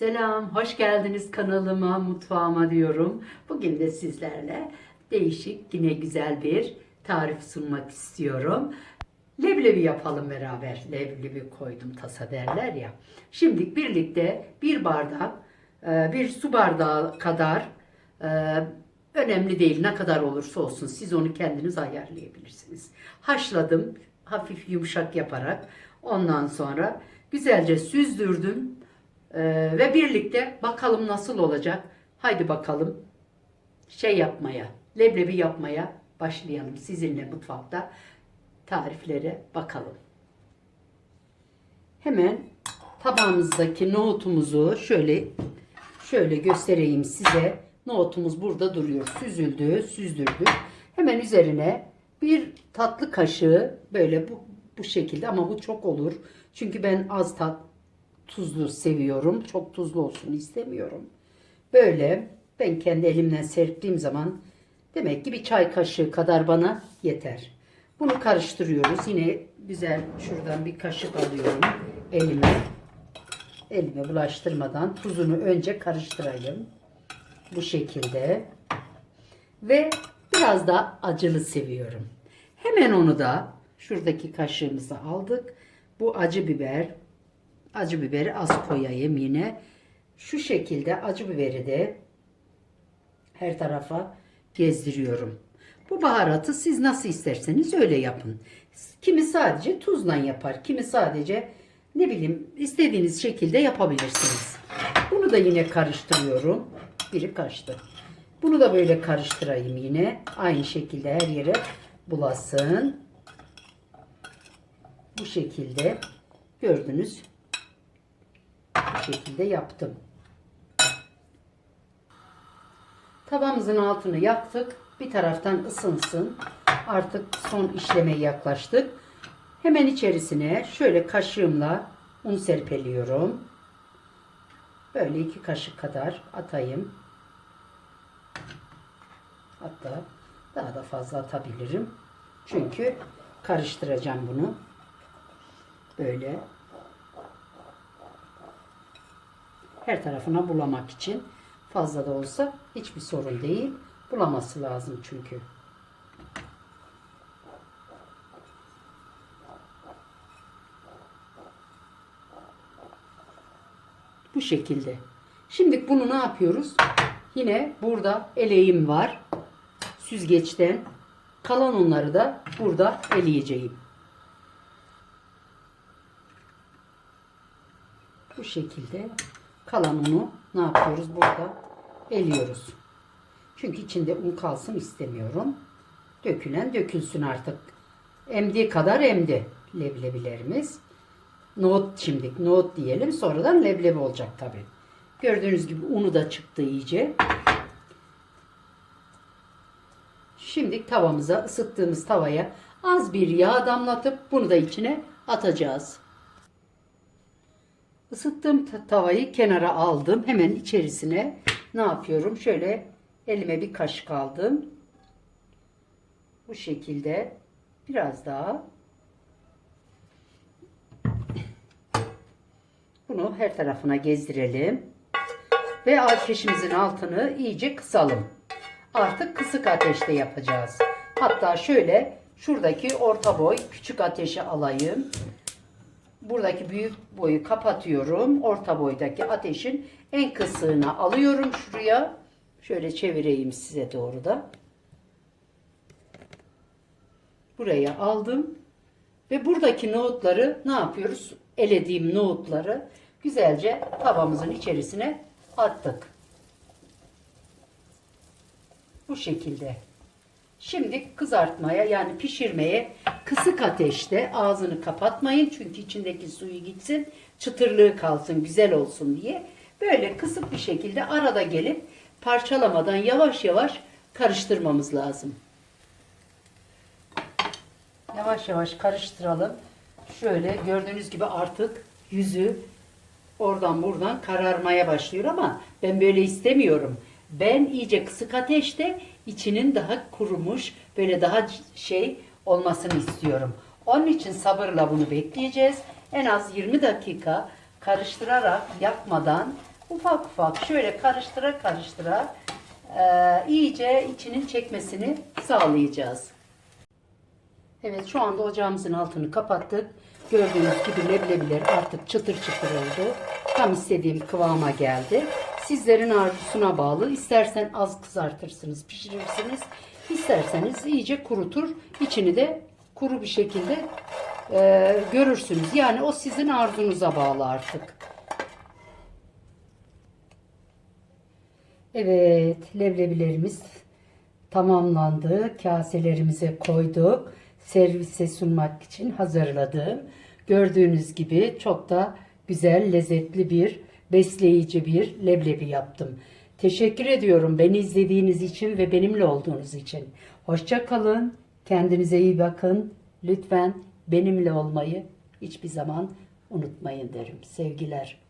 Selam, hoş geldiniz kanalıma, mutfağıma diyorum. Bugün de sizlerle değişik, yine güzel bir tarif sunmak istiyorum. Leblebi yapalım beraber. Leblebi koydum tasa derler ya. Şimdi birlikte bir bardak, e, bir su bardağı kadar e, önemli değil ne kadar olursa olsun siz onu kendiniz ayarlayabilirsiniz. Haşladım hafif yumuşak yaparak ondan sonra güzelce süzdürdüm ee, ve birlikte bakalım nasıl olacak. Haydi bakalım şey yapmaya, leblebi yapmaya başlayalım sizinle mutfakta tariflere bakalım. Hemen tabağımızdaki nohutumuzu şöyle şöyle göstereyim size. Nohutumuz burada duruyor. Süzüldü, süzdürdük. Hemen üzerine bir tatlı kaşığı böyle bu, bu şekilde ama bu çok olur. Çünkü ben az tat tuzlu seviyorum. Çok tuzlu olsun istemiyorum. Böyle ben kendi elimden serptiğim zaman demek ki bir çay kaşığı kadar bana yeter. Bunu karıştırıyoruz. Yine güzel şuradan bir kaşık alıyorum elime. Elime bulaştırmadan tuzunu önce karıştırayım. Bu şekilde. Ve biraz da acılı seviyorum. Hemen onu da şuradaki kaşığımızı aldık. Bu acı biber. Acı biberi az koyayım yine. Şu şekilde acı biberi de her tarafa gezdiriyorum. Bu baharatı siz nasıl isterseniz öyle yapın. Kimi sadece tuzla yapar, kimi sadece ne bileyim istediğiniz şekilde yapabilirsiniz. Bunu da yine karıştırıyorum. Biri kaçtı. Bunu da böyle karıştırayım yine. Aynı şekilde her yere bulasın. Bu şekilde gördünüz. Şekilde yaptım. Tavamızın altını yaktık. Bir taraftan ısınsın. Artık son işlemeye yaklaştık. Hemen içerisine şöyle kaşığımla un serpeliyorum. Böyle iki kaşık kadar atayım. Hatta daha da fazla atabilirim. Çünkü karıştıracağım bunu. Böyle her tarafına bulamak için fazla da olsa hiçbir sorun değil. Bulaması lazım çünkü. Bu şekilde. Şimdi bunu ne yapıyoruz? Yine burada eleğim var. Süzgeçten. Kalan onları da burada eleyeceğim. Bu şekilde kalan unu ne yapıyoruz? Burada eliyoruz. Çünkü içinde un kalsın istemiyorum. Dökülen dökülsün artık. Emdiği kadar emdi leblebilerimiz. Nohut şimdi nohut diyelim sonradan leblebi olacak tabi. Gördüğünüz gibi unu da çıktı iyice. Şimdi tavamıza ısıttığımız tavaya az bir yağ damlatıp bunu da içine atacağız. Isıttığım tavayı kenara aldım. Hemen içerisine ne yapıyorum? Şöyle elime bir kaşık aldım. Bu şekilde biraz daha bunu her tarafına gezdirelim. Ve ateşimizin altını iyice kısalım. Artık kısık ateşte yapacağız. Hatta şöyle şuradaki orta boy küçük ateşe alayım. Buradaki büyük boyu kapatıyorum. Orta boydaki ateşin en kısığına alıyorum şuraya. Şöyle çevireyim size doğru da. Buraya aldım. Ve buradaki nohutları ne yapıyoruz? Elediğim nohutları güzelce tavamızın içerisine attık. Bu şekilde. Şimdi kızartmaya yani pişirmeye kısık ateşte ağzını kapatmayın. Çünkü içindeki suyu gitsin. Çıtırlığı kalsın güzel olsun diye. Böyle kısık bir şekilde arada gelip parçalamadan yavaş yavaş karıştırmamız lazım. Yavaş yavaş karıştıralım. Şöyle gördüğünüz gibi artık yüzü oradan buradan kararmaya başlıyor ama ben böyle istemiyorum. Ben iyice kısık ateşte içinin daha kurumuş, böyle daha şey olmasını istiyorum. Onun için sabırla bunu bekleyeceğiz. En az 20 dakika karıştırarak yapmadan ufak ufak şöyle karıştıra karıştıra e, iyice içinin çekmesini sağlayacağız. Evet şu anda ocağımızın altını kapattık. Gördüğünüz gibi leblebiler artık çıtır çıtır oldu. Tam istediğim kıvama geldi. Sizlerin arzusuna bağlı. İstersen az kızartırsınız, pişirirsiniz. İsterseniz iyice kurutur. İçini de kuru bir şekilde e, görürsünüz. Yani o sizin arzunuza bağlı artık. Evet, leblebilerimiz tamamlandı. Kaselerimize koyduk. Servise sunmak için hazırladım. Gördüğünüz gibi çok da güzel, lezzetli bir, besleyici bir leblebi yaptım. Teşekkür ediyorum beni izlediğiniz için ve benimle olduğunuz için. Hoşça kalın. Kendinize iyi bakın. Lütfen benimle olmayı hiçbir zaman unutmayın derim. Sevgiler.